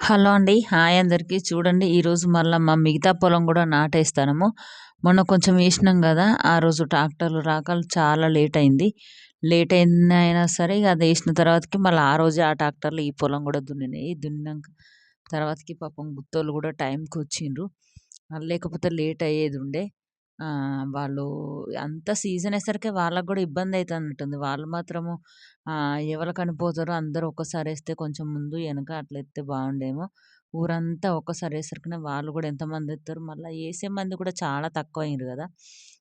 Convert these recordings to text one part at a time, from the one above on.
Hello అండి. Hi అందరికీ. చూడండి ఈరోజు మళ్ళీ మా మిగతా పొలం కూడా నాటేస్తానము. మొన్న కొంచెం వేసినాం కదా ఆ రోజు ట్రాక్టర్లు రాక చాలా లేట్ అయింది. లేట్ అయినా సరే అది వేసిన తర్వాతకి మళ్ళీ ఆ రోజే ఆ ట్రాక్టర్లు ఈ పొలం కూడా దున్నినాయి. దున్నాక తర్వాతకి పాపం గుత్తోళ్ళు కూడా టైంకి వచ్చిండ్రు. లేకపోతే లేట్ వాళ్ళు అంత సీజన్ వేసరికి వాళ్ళకి గూడా ఇబ్బంది అయితన్నట్టుంది. వాళ్ళు మాత్రము ఎవరికని కనిపోతారో అందరూ ఒక్కసారి వేస్తే కొంచెం ముందు వెనక అట్లా ఎత్తే బాగుండేమో. ఊరంతా ఒక్కసారి వేసరికి వాళ్ళు కూడా ఎంతమంది ఎత్తారు. మళ్ళీ వేసే మంది కూడా చాలా తక్కువ అయ్యిండ్రు కదా!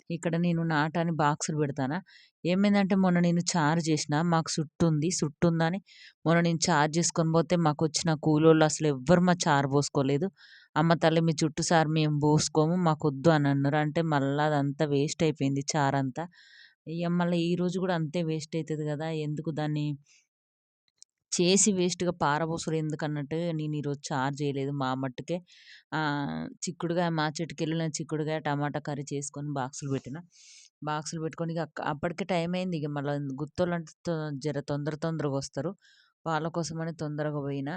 ఇక్కడ నేను నాటాని బాక్సులు పెడతానా. ఏమైందంటే మొన్న నేను చార్జ్ చేసిన మాకు సుట్టుంది సుట్టుందని మొన్న నేను చార్జ్ చేసుకొని పోతే మాకు వచ్చిన కూలోళ్ళు అసలు ఎవ్వరు మా చారు పోసుకోలేదు. అమ్మ తల్లి మీ చుట్టూ సార్ మేము పోసుకోము మాకు వద్దు అని అన్నారు. అంటే మళ్ళీ అదంతా వేస్ట్ అయిపోయింది చారంతా. ఇక మళ్ళీ ఈరోజు కూడా అంతే వేస్ట్ అవుతుంది కదా! ఎందుకు దాన్ని చేసి వేస్ట్‌గా పారబోసుడు ఎందుకన్నట్టు నేను ఈరోజు చారు చేయలేదు. మా మట్టుకే చిక్కుడుగా మా చెట్టుకెళ్ళిన చిక్కుడుగా టమాటా కర్రీ చేసుకొని బాక్సులు పెట్టిన. బాక్సులు పెట్టుకొని ఇక అప్పటికే టైం అయింది. ఇక మళ్ళీ గుత్తోళ్ళంటే జర తొందర తొందరగా వస్తారు. వాళ్ళ కోసమని తొందరగా పోయిన.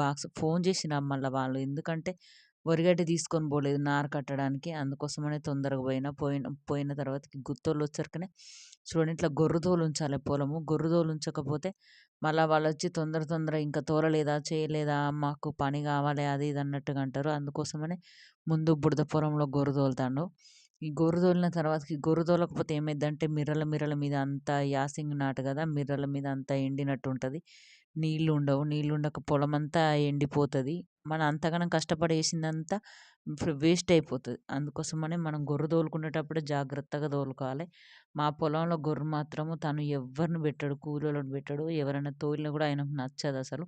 బాక్స్ ఫోన్ చేసిన మళ్ళీ వాళ్ళు ఎందుకంటే వరిగడ్డ తీసుకొని పోలేదు నార కట్టడానికి. అందుకోసమనే తొందరగా పోయిన. పోయిన పోయిన తర్వాత గుత్తోళ్ళు వచ్చరికనే చూడండి ఇట్లా గొర్రు తోలు ఉంచాలి పొలము. గొర్రు తోలు ఉంచకపోతే మళ్ళీ వాళ్ళు వచ్చి తొందర తొందర ఇంకా తోలలేదా చేయలేదా మాకు పని కావాలి అది ఇది అన్నట్టుగా అంటారు. అందుకోసమనే ముందు బురద పొలంలో గొర్రు తోలుతాండు. ఈ గొర్రు తోలిన తర్వాతకి గొర్రు తోలకపోతే ఏమైద్దంటే మిర్రల మిర్రల మీద అంతా యాసింగ్ నాటు కదా! మిర్రల మీద అంతా ఎండినట్టు ఉంటుంది. నీళ్ళు ఉండవు. నీళ్ళు ఉండక పొలం అంతా ఎండిపోతుంది. మనం అంతగానం కష్టపడి వేసిందంతా వేస్ట్ అయిపోతుంది. అందుకోసమనే మనం గొర్రు తోలుకునేటప్పుడు జాగ్రత్తగా తోలుకోవాలి. మా పొలంలో గొర్రు మాత్రము తను ఎవరిని పెట్టడు. కూలోళ్ళని పెట్టడు. ఎవరైనా తోలినా కూడా ఆయనకు నచ్చదు అసలు.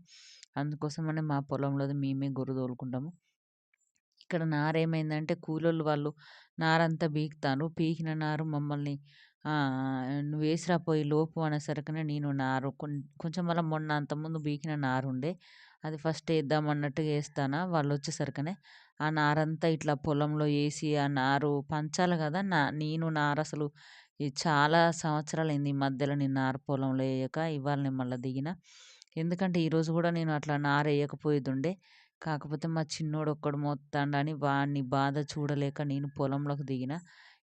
అందుకోసమనే మా పొలంలోది మేమే గొర్రు తోలుకుంటాము. ఇక్కడ నార ఏమైందంటే కూలోళ్ళు వాళ్ళు నారంతా పీకుతారు. పీకిన నారు మమ్మల్ని నువ్వు వేసిరా పోయి లోపు అనేసరికనే నేను నారు కొంచెం మళ్ళీ మొన్న అంతకుముందు బీకిన నారు ఉండే అది ఫస్ట్ వేద్దాం అన్నట్టుగా వేస్తానా వాళ్ళు వచ్చేసరికనే ఆ నారంతా ఇట్లా పొలంలో వేసి ఆ నారు పంచాలి కదా! నా నేను నారు అసలు చాలా సంవత్సరాలైంది ఈ మధ్యలో నేను నారు పొలంలో వేయక. ఇవాళ నేను మళ్ళీ దిగిన. ఎందుకంటే ఈరోజు కూడా నేను అట్లా నారు వేయకపోయేదుండే. కాకపోతే మా చిన్నోడు ఒక్కడు మోత్తాండని వాడిని బాధ చూడలేక నేను పొలంలోకి దిగిన.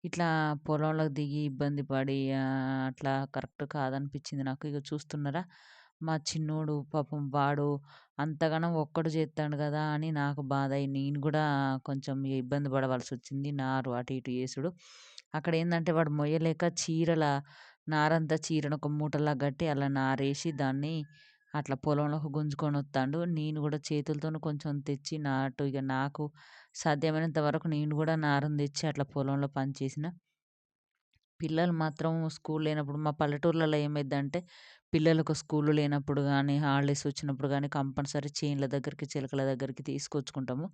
ఇట్లా పొలంలోకి దిగి ఇబ్బంది పడి అట్లా కరెక్ట్ కాదనిపించింది నాకు. ఇక చూస్తున్నారా మా చిన్నోడు పాపం వాడు అంతగానం ఒక్కడు చేస్తాడు కదా అని నాకు బాధ అయ్యి నేను కూడా కొంచెం ఇబ్బంది పడవలసి వచ్చింది. నారు అటు ఇటు చేసుడు. అక్కడ ఏంటంటే వాడు మొయ్యలేక చీరల నారంతా చీరను ఒక మూటలా కట్టి అలా నారేసి దాన్ని అట్లా పొలంలోకి గుంజుకొని వస్తాడు. నేను కూడా చేతులతో కొంచెం తెచ్చి నాటు ఇక నాకు సాధ్యమైనంత వరకు నేను కూడా నారం తెచ్చి అట్లా పొలంలో పనిచేసిన. పిల్లలు మాత్రం స్కూల్ లేనప్పుడు మా పల్లెటూర్లలో ఏమైద్దంటే పిల్లలకు స్కూల్ లేనప్పుడు కానీ హాలిడేస్ వచ్చినప్పుడు కానీ కంపల్సరీ చేన్ల దగ్గరికి చిలకల దగ్గరికి తీసుకొచ్చుకుంటాము.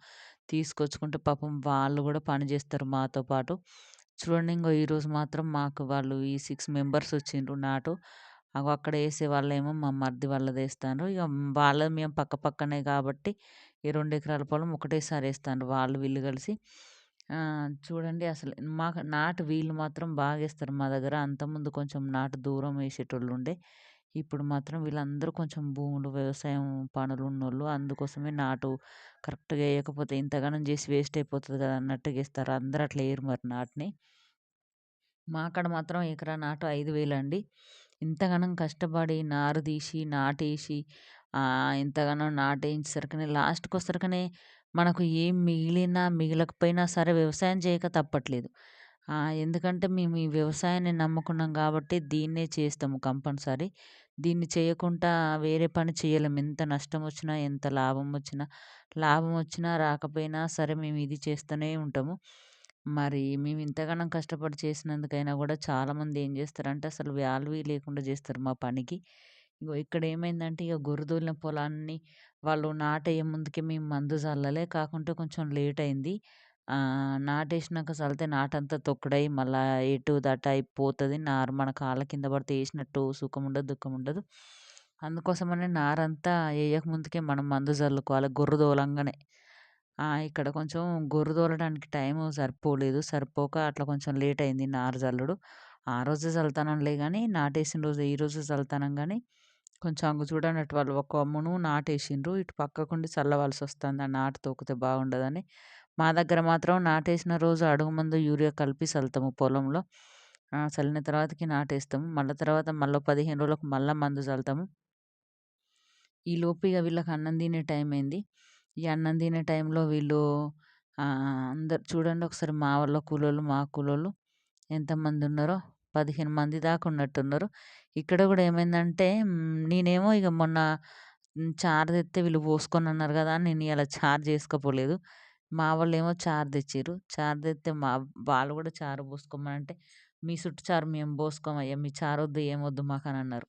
తీసుకొచ్చుకుంటే పాపం వాళ్ళు కూడా పని చేస్తారు మాతో పాటు. చూడండి ఇంకో ఈరోజు మాత్రం మాకు వాళ్ళు ఈ సిక్స్ మెంబర్స్ వచ్చిండ్రు నాటు. అగో అక్కడ వేసే వాళ్ళేమో మా మరిది వాళ్ళది వేస్తారు. ఇక వాళ్ళ మేము పక్క పక్కనే కాబట్టి ఈ రెండు ఎకరాల పొలం ఒకటేసారి వేస్తారు వాళ్ళు వీళ్ళు కలిసి. చూడండి అసలు మాకు నాటు వీళ్ళు మాత్రం బాగా వేస్తారు మా దగ్గర. అంతకుముందు కొంచెం నాటు దూరం వేసేటోళ్ళు ఉండే. ఇప్పుడు మాత్రం వీళ్ళందరూ కొంచెం భూములు వ్యవసాయం పనులు ఉన్నోళ్ళు. అందుకోసమే నాటు కరెక్ట్‌గా వేయకపోతే ఇంతగానం చేసి వేస్ట్ అయిపోతుంది కదా అన్నట్టుగా వేస్తారు. అందరూ అట్లా వేయరు మరి నాటుని. మా కాడ మాత్రం ఎకరా నాటు ఐదు వేలండి. ఇంతగానం కష్టపడి నారు తీసి నాటేసి ఇంతగానం నాటేయించేసరికనే లాస్ట్‌కి వచ్చేసరికనే మనకు ఏం మిగిలినా మిగలకపోయినా సరే వ్యవసాయం చేయక తప్పట్లేదు. ఎందుకంటే మేము ఈ వ్యవసాయాన్ని నమ్ముకున్నాం కాబట్టి దీన్నే చేస్తాము కంపల్సరీ. దీన్ని చేయకుండా వేరే పని చేయలేము. ఎంత నష్టం వచ్చినా ఎంత లాభం వచ్చినా లాభం వచ్చినా రాకపోయినా సరే మేము ఇది చేస్తూనే ఉంటాము. మరి మేము ఇంతగానం కష్టపడి చేసినందుకైనా కూడా చాలామంది ఏం చేస్తారంటే అసలు వాల్యూ లేకుండా చేస్తారు మా పనికి. ఇగో ఇక్కడ ఏమైందంటే ఇక గొర్రు తోలిన పొలాన్ని వాళ్ళు నాటేయ ముందుకే మేము మందు చల్లలే. కాకుంటే కొంచెం లేట్ అయింది. నాటేసినాక చల్లితే నాటంతా తొక్కడై మళ్ళా ఎటు దట అయిపోతుంది. నారు మన కాళ్ళ కింద పడితే వేసినట్టు సుఖం ఉండదు, దుఃఖం ఉండదు. అందుకోసమనే నారంతా వేయక ముందుకే మనం మందు చల్లుకోవాలి గొర్రు తోలంగానే. ఇక్కడ కొంచెం గొర్రు తోలడానికి టైం సరిపోలేదు. సరిపోక అట్లా కొంచెం లేట్ అయింది నారు చల్లుడు. ఆ రోజే చల్లుతానంలే కానీ నాటేసిన రోజు ఈ రోజు చల్లుతానం కానీ కొంచెం అంగు చూడండి అటు వాళ్ళు ఒక అమ్మును నాటేసిండ్రు. ఇటు పక్కకుండి చల్లవలసి వస్తుంది ఆ నాటు తోకితే బాగుండదని. మా దగ్గర మాత్రం నాటేసిన రోజు అడుగు ముందు యూరియా కలిపి చల్లుతాము పొలంలో. చల్లిన తర్వాతకి నాటేస్తాము. మళ్ళీ తర్వాత మళ్ళీ పదిహేను రోజులకు మళ్ళీ మందు చల్లుతాము ఈ లోపు ఇక వీళ్ళకి అన్నం తినే టైం అయింది. ఈ అన్నం తినే టైంలో వీళ్ళు అందరు చూడండి ఒకసారి మా వాళ్ళ కూలోళ్ళు మా కూలోళ్ళు ఎంతమంది ఉన్నారో పదిహేను మంది దాకా ఉన్నట్టున్నారు. ఇక్కడ కూడా ఏమైందంటే నేనేమో ఇక మొన్న చారు తెస్తే వీళ్ళు పోసుకొని అన్నారు కదా అని నేను ఇలా చారు చేసుకోపోలేదు. మా వాళ్ళు ఏమో చారు తెచ్చిర్రు చారు తెస్తే మా వాళ్ళు కూడా చారు పోసుకోమని మీ చుట్టు చారు మేము పోసుకోమయ్యా మీ చారు వద్దు ఏమొద్దు మాకు అని అన్నారు.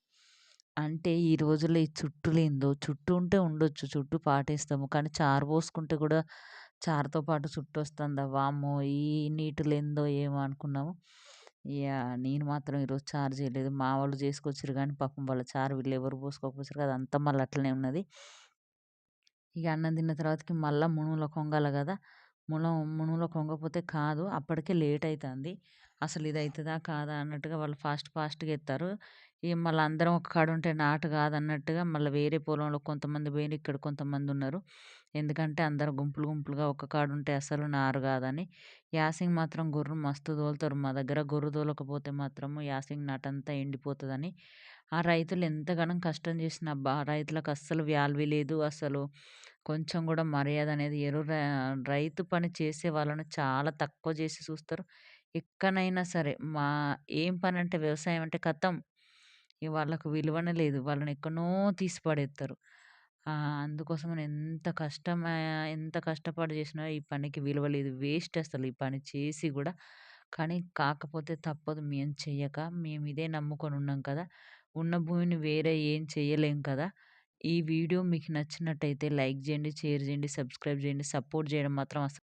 అంటే ఈ రోజుల్లో ఈ చుట్టూ లేనిదో చుట్టూ ఉంటే ఉండొచ్చు చుట్టూ పాటేస్తాము. కానీ చారు పోసుకుంటే కూడా చారుతో పాటు చుట్టూ వస్తుందా? వామ్మో! ఈ నీటు లేనిదో ఏమో అనుకున్నాము. ఇక నేను మాత్రం ఈరోజు చారు చేయలేదు. మా వాళ్ళు చేసుకొచ్చారు కానీ పాపం వాళ్ళ చారు వీళ్ళు ఎవరు పోసుకోకపోయారు కదా! అంతా మళ్ళీ అట్లనే ఉన్నది. ఇక అన్నం తిన్న తర్వాతకి మళ్ళీ మునుగులో కొంగాల కదా! మున మునుగులో కొంగపోతే కాదు అప్పటికే లేట్ అవుతుంది అసలు ఇది అవుతుందా కాదా అన్నట్టుగా వాళ్ళు ఫాస్ట్ ఫాస్ట్గా ఎత్తారు. ఇక మళ్ళీ అందరం ఒక కాడ ఉంటే నాటు కాదన్నట్టుగా మళ్ళీ వేరే పొలంలో కొంతమంది పోయిన ఇక్కడ కొంతమంది ఉన్నారు. ఎందుకంటే అందరు గుంపులు గుంపులుగా ఒక కాడ ఉంటే అసలు నారు కాదని. యాసింగ్ మాత్రం గొర్రు మస్తు తోలుతారు. మా దగ్గర గొర్రె తోలకపోతే మాత్రం యాసింగ్ నాటంతా ఎండిపోతుందని. ఆ రైతులు ఎంతగానో కష్టం చేసిన అబ్బా రైతులకు అస్సలు వాల్యూ లేదు. అసలు కొంచెం కూడా మర్యాద అనేది ఎరు రైతు పని చేసే వాళ్ళని చాలా తక్కువ చేసి చూస్తారు. ఎక్కడైనా సరే మా ఏం పని అంటే వ్యవసాయం అంటే కథం. ఇక వాళ్ళకు విలువనే లేదు. వాళ్ళని ఎక్కడనో తీసి పడేస్తారు అందుకోసమని ఎంత కష్టం ఎంత కష్టపడి చేసినా ఈ పనికి విలువ లేదు. వేస్ట్ అసలు ఈ పని చేసి కూడా. కానీ కాకపోతే తప్పదు. మేము చెయ్యక మేము ఇదే నమ్ముకొని ఉన్నాం కదా! ఉన్న భూమిని వేరే ఏం చేయలేం కదా! ఈ వీడియో మీకు నచ్చినట్టయితే లైక్ చేయండి షేర్ చేయండి సబ్స్క్రైబ్ చేయండి సపోర్ట్ చేయడం మాత్రం అసలు